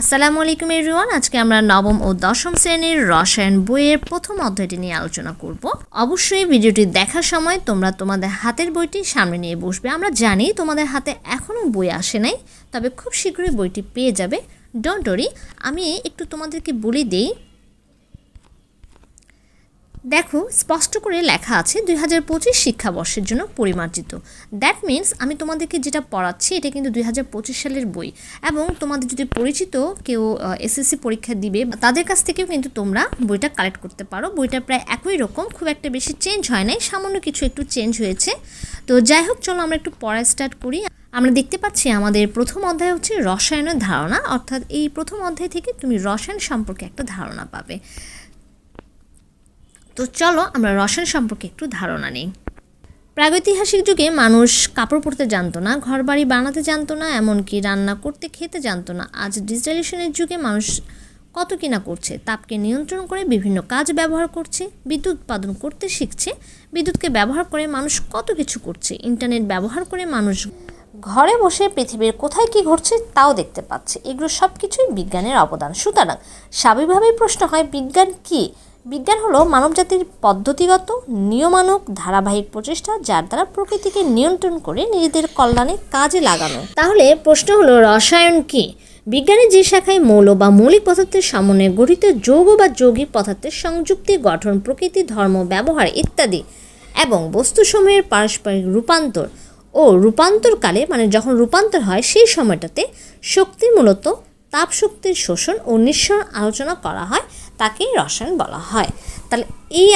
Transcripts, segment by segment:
আসসালামু আলাইকুম এভরিওয়ান আজকে আমরা নবম ও দশম শ্রেণির রসায়ন বইয়ের প্রথম অধ্যায়টি নিয়ে আলোচনা করব। অবশ্যই ভিডিওটি দেখার সময় তোমরা তোমাদের হাতের বইটি সামনে নিয়ে বসবে। আমরা জানি তোমাদের হাতে এখনও বই আসে নাই, তবে খুব শীঘ্রই বইটি পেয়ে যাবে। ডোন্ট ওরি আমি একটু তোমাদেরকে বলে দিই দেখো, স্পষ্ট করে লেখা আছে দুই হাজার পঁচিশ শিক্ষাবর্ষের জন্য পরিমার্জিত। দ্যাট মিন্স আমি তোমাদেরকে যেটা পড়াচ্ছি, এটা কিন্তু দুই হাজার পঁচিশ সালের বই। এবং তোমাদের যদি পরিচিত কেউ এসএসসি পরীক্ষা দিবে, তাদের কাছ থেকেও কিন্তু তোমরা বইটা কালেক্ট করতে পারো। বইটা প্রায় একই রকম, খুব একটা বেশি চেঞ্জ হয় নাই, সামান্য কিছু একটু চেঞ্জ হয়েছে। তো যাই হোক, চলো আমরা একটু পড়া স্টার্ট করি। আমরা দেখতে পাচ্ছি আমাদের প্রথম অধ্যায় হচ্ছে রসায়নের ধারণা। অর্থাৎ এই প্রথম অধ্যায় থেকে তুমি রসায়ন সম্পর্কে একটা ধারণা পাবে। তো চলো আমরা রসায়ন সম্পর্কে একটু ধারণা নিই। প্রাগৈতিহাসিক যুগে মানুষ কাপড় পরতে জানতো না ঘর বাড়ি বানাতে জানতো না, এমনকি রান্না করতে খেতে জানতো না। আজ ডিজিটালাইজেশনের যুগে মানুষ কত কিনা করছে, তাপকে নিয়ন্ত্রণ করে বিভিন্ন কাজ ব্যবহার করছে, বিদ্যুৎ উৎপাদন করতে শিখছে, বিদ্যুৎকে ব্যবহার করে মানুষ কত কিছু করছে, ইন্টারনেট ব্যবহার করে মানুষ ঘরে বসে পৃথিবীর কোথায় কি ঘটছে তাও দেখতে পাচ্ছে। এগুলো সব কিছুই বিজ্ঞানের অবদান। সুতরাং স্বাভাবিকভাবেই প্রশ্ন হয়, বিজ্ঞান কী? বিজ্ঞান হলো মানবজাতির পদ্ধতিগত নিয়মানুক ধারাবাহিক প্রচেষ্টা যার দ্বারা প্রকৃতিকে নিয়ন্ত্রণ করে নিজেদের কল্যাণে কাজে লাগানো। তাহলে প্রশ্ন হলো, রসায়ন কি? বিজ্ঞানের যে শাখায় মৌল বা মৌলিক পদার্থের সমন্বয়ে গঠিত যৌগ বা যৌগিক পদার্থের সংযুক্তি, গঠন, প্রকৃতি, ধর্ম, ব্যবহার ইত্যাদি এবং বস্তুসমূহের পারস্পরিক রূপান্তর ও রূপান্তরকালে মানে যখন রূপান্তর হয় সেই সময়টাতে শক্তি মূলত তাপ শক্তির শোষণ ও নিঃসরণ আলোচনা করা হয় তাকেই রসায়ন বলা হয়। তাহলে এই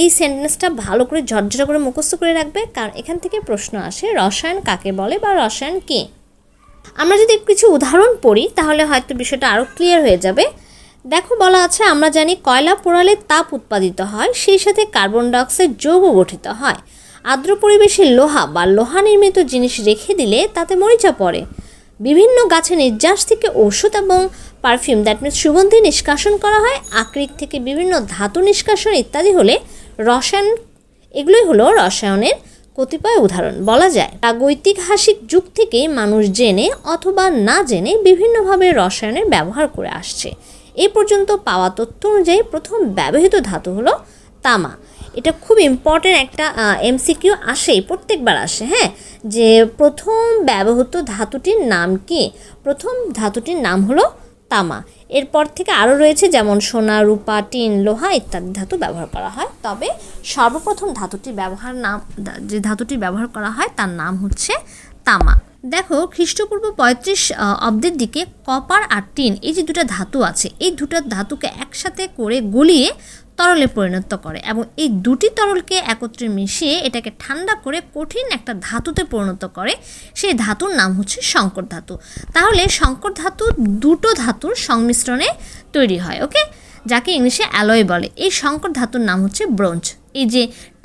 এই সেন্টেন্সটা ভালো করে ঝরঝরা করে মুখস্থ করে রাখবে, কারণ এখান থেকে প্রশ্ন আসে, রসায়ন কাকে বলে বা রসায়ন কী? আমরা যদি কিছু উদাহরণ পড়ি, তাহলে হয়তো বিষয়টা আরও ক্লিয়ার হয়ে যাবে। দেখো বলা আছে, আমরা জানি কয়লা পোড়ালে তাপ উৎপাদিত হয়, সেই সাথে কার্বন ডাইঅক্সাইড যৌগ গঠিত হয়। আর্দ্র পরিবেশে লোহা বা লোহা নির্মিত জিনিস রেখে দিলে তাতে মরিচা পড়ে। বিভিন্ন গাছের নির্যাস থেকে ঔষধ এবং পারফিউম দ্যাট মিনস সুগন্ধি নিষ্কাশন করা হয়। আকৃত থেকে বিভিন্ন ধাতু নিষ্কাশন ইত্যাদি হলে রসায়ন, এগুলোই হলো রসায়নের কতিপয় উদাহরণ। বলা যায় প্রাগৈতিহাসিক যুগ থেকে মানুষ জেনে অথবা না জেনে বিভিন্নভাবে রসায়নের ব্যবহার করে আসছে। এ পর্যন্ত পাওয়া তথ্য অনুযায়ী প্রথম ব্যবহৃত ধাতু হলো তামা। এটা খুব ইম্পর্টেন্ট একটা এমসিকিউ আসেই, প্রত্যেকবার আসে হ্যাঁ? যে প্রথম ব্যবহৃত ধাতুটির নাম কি? প্রথম ধাতুটির নাম হলো তামা। এরপর থেকে আরও রয়েছে, যেমন সোনা, রূপা, টিন, লোহা ইত্যাদি ধাতু ব্যবহার করা হয়। তবে সর্বপ্রথম ধাতুটি ব্যবহার নাম, যে ধাতুটি ব্যবহার করা হয়, তার নাম হচ্ছে তামা। দেখো, খ্রিস্টপূর্ব পঁয়ত্রিশ অব্দের দিকে কপার আর টিন, এই যে দুটা ধাতু আছে, এই দুটা ধাতুকে একসাথে করে গলিয়ে তরলে পরিণত করে এবং এই দুটি তরলকে একত্রে মিশিয়ে এটাকে ঠান্ডা করে কঠিন একটা ধাতুতে পরিণত করে। সেই ধাতুর নাম হচ্ছে শঙ্কর ধাতু। তাহলে শঙ্কর ধাতু দুটো ধাতুর সংমিশ্রণে তৈরি হয়, ওকে? যাকে ইংলিশে অ্যালয় বলে। এই শঙ্কর ধাতুর নাম হচ্ছে ব্রোঞ্জ। এই যে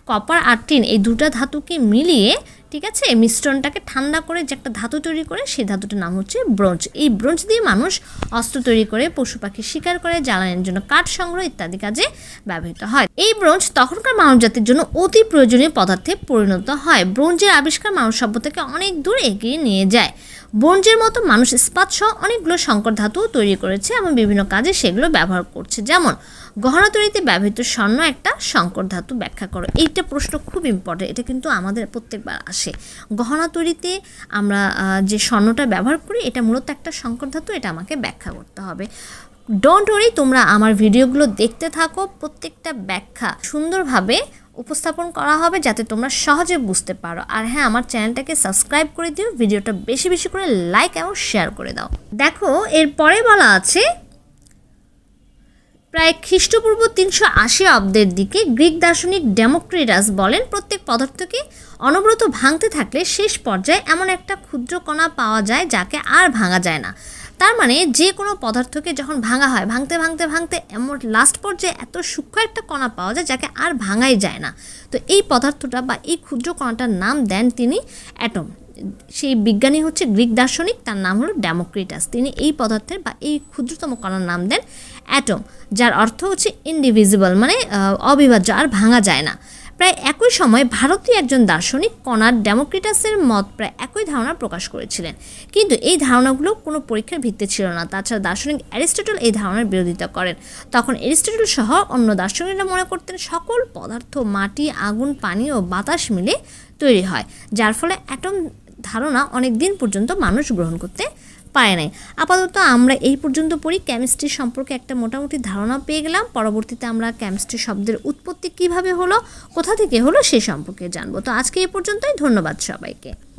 কপার আর টিন, এই দুটা ধাতুকে মিলিয়ে ঠিক আছে? মিশ্রণটাকে ঠান্ডা করে যে একটা ধাতু তৈরি করে, সেই ধাতুটার নাম হচ্ছে ব্রোঞ্জ। এই ব্রোঞ্জ দিয়ে মানুষ অস্ত্র তৈরি করে, পশু পাখি শিকার করে, জ্বালানির জন্য কাঠ সংগ্রহ ইত্যাদি কাজে ব্যবহৃত হয়। এই ব্রোঞ্জ তখনকার মানব জাতির জন্য অতি প্রয়োজনীয় পদার্থে পরিণত হয়। ব্রোঞ্জের আবিষ্কার মানব সভ্যতাকে অনেক দূর এগিয়ে নিয়ে যায়। ব্রোঞ্জের মতো মানুষ ইস্পাত সহ অনেকগুলো সংকর ধাতু তৈরি করেছে এবং বিভিন্ন কাজে সেগুলো ব্যবহার করছে। যেমন, গহনা তৈরিতে ব্যবহৃত স্বর্ণ একটা সংকর ধাতু ব্যাখ্যা করো। এইটা প্রশ্ন খুব ইম্পর্টেন্ট এটা কিন্তু আমাদের প্রত্যেকবার আসে। গহনা তৈরিতে আমরা যে স্বর্ণটা ব্যবহার করি, এটা মূলত একটা সংকর ধাতু, এটা আমাকে ব্যাখ্যা করতে হবে। ডোন্ট ওরি তোমরা আমার ভিডিওগুলো দেখতে থাকো। প্রত্যেকটা ব্যাখ্যা সুন্দরভাবে উপস্থাপন করা হবে যাতে তোমরা সহজে বুঝতে পারো। আর হ্যাঁ আমার চ্যানেলটাকে সাবস্ক্রাইব করে দিও, ভিডিওটা বেশি বেশি করে লাইক এবং শেয়ার করে দাও। দেখো, এরপরে বলা আছে, প্রায় খ্রিস্টপূর্ব তিনশো আশি অব্দের দিকে গ্রিক দার্শনিক ডেমোক্রিটাস বলেন, প্রত্যেক পদার্থকে অনবরত ভাঙতে থাকলে শেষ পর্যায়ে এমন একটা ক্ষুদ্র কণা পাওয়া যায় যাকে আর ভাঙা যায় না। তার মানে যে কোনো পদার্থকে যখন ভাঙা হয়, ভাঙতে ভাঙতে ভাঙতে এমন লাস্ট পর্যায়ে এত সূক্ষ্ম একটা কণা পাওয়া যায় যাকে আর ভাঙাই যায় না। তো এই পদার্থটা বা এই ক্ষুদ্র কণাটার নাম দেন তিনি অ্যাটম সেই বিজ্ঞানী হচ্ছে গ্রিক দার্শনিক, তার নাম হলো ডেমোক্রিটাস। তিনি এই পদার্থের বা এই ক্ষুদ্রতম কণার নাম দেন অ্যাটম যার অর্থ হচ্ছে ইনডিভিজিবল মানে অবিভাজ্য, আর ভাঙা যায় না। প্রায় একই সময় ভারতীয় একজন দার্শনিক কনার ডেমোক্রিটাসের মত প্রায় একই ধারণা প্রকাশ করেছিলেন। কিন্তু এই ধারণাগুলো কোনো পরীক্ষার ভিত্তি ছিল না। তাছাড়া দার্শনিক অ্যারিস্টটল এই ধারণার বিরোধিতা করেন। তখন অ্যারিস্টটল সহ অন্য দার্শনিকরা মনে করতেন সকল পদার্থ, মাটি, আগুন, পানি ও বাতাস মিলে তৈরি হয়, যার ফলে অ্যাটম ধারণা অনেক দিন পর্যন্ত মানুষ গ্রহণ করতে পারে নাই। আপাতত আমরা এই পর্যন্ত পড়ি। কেমিস্ট্রি সম্পর্কে একটা মোটামুটি ধারণা পেয়ে গেলাম। পরবর্তীতে আমরা কেমিস্ট্রি শব্দের উৎপত্তি কীভাবে হলো, কোথা থেকে হলো, সে সম্পর্কে জানব। তো আজকে এই পর্যন্তই। ধন্যবাদ সবাইকে।